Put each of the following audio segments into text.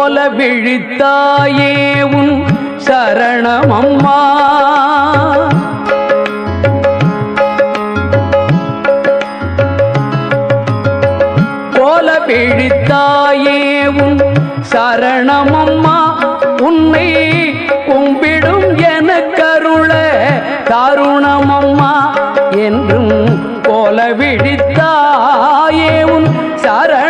கோல விழித்தாயே உன் சரணமம்மா. அம்மா விழித்தாயே உன் சரணமம்மா. உன்னை கும்பிடும் என கருள தாருணம் என்றும் போல விழித்தாயே உன் சரண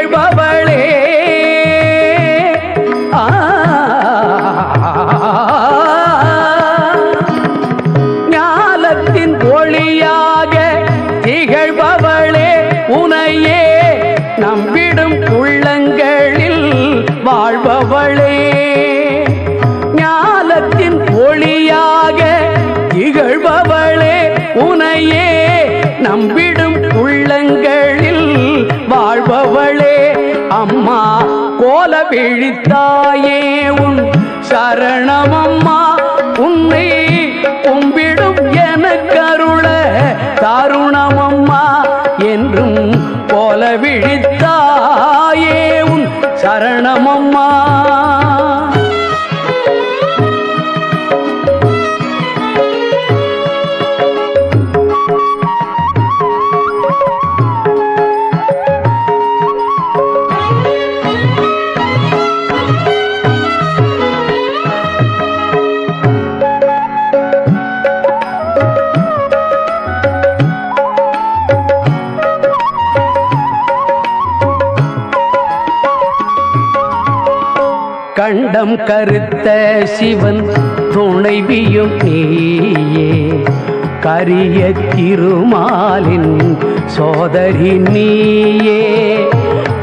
அவளே ஞானத்தின் ஒளியாக இகழ்பவளே உனையே நம்பிடும் உள்ளங்களில் வாழ்பவளே. அம்மா கோல விழித்தாயே உன் சரணமம்மா உன்னை கும்பிடும் என கருள தாருணமம்மா என்றும் கோல விழித்தாயே சரணமம்மா. கண்டம் கருத்த சிவன் துணைவியும் நீயே. கரிய திருமாலின் சோதரி நீயே.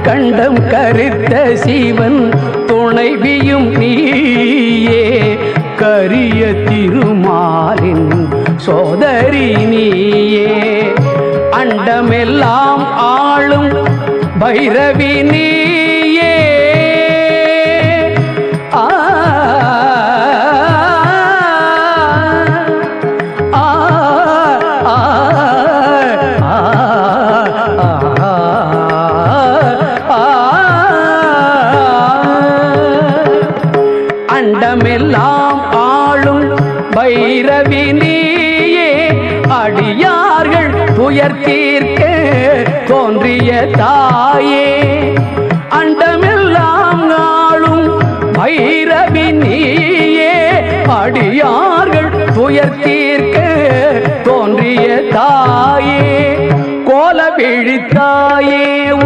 கண்டம் கருத்த சிவன் துணைவியும் நீயே. கரிய திருமாலின் சோதரி நீயே. அண்டமெல்லாம் ஆளும் பைரவி நீ அண்டமெல்லாம் ஆளும் பைரவி நீயே. அடியார்கள் துயர் தீர்க்க தோன்றிய தாயே. அண்டமெல்லாம் ஆளும் பைரவி நீயே. அடியார்கள் துயர் தீர்க்க தோன்றிய தாயே. கோல விழித்தாயே